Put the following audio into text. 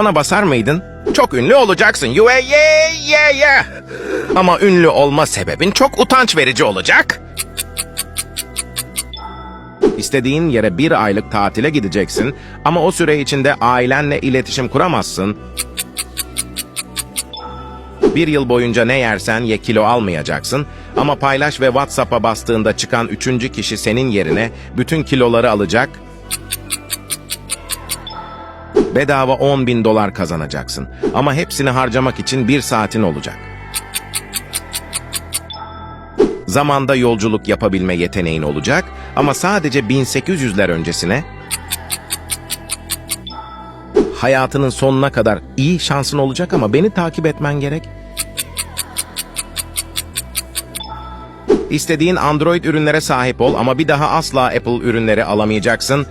Ona basar mıydın? Çok ünlü olacaksın. Yeah yeah yeah. Ama ünlü olma sebebin çok utanç verici olacak. İstediğin yere bir aylık tatile gideceksin ama o süre içinde ailenle iletişim kuramazsın. Bir yıl boyunca ne yersen ye kilo almayacaksın ama paylaş ve WhatsApp'a bastığında çıkan üçüncü kişi senin yerine bütün kiloları alacak bedava 10 bin dolar kazanacaksın. Ama hepsini harcamak için bir saatin olacak. Zamanda yolculuk yapabilme yeteneğin olacak ama sadece 1800'ler öncesine hayatının sonuna kadar iyi şansın olacak ama beni takip etmen gerek. İstediğin Android ürünlere sahip ol ama bir daha asla Apple ürünleri alamayacaksın.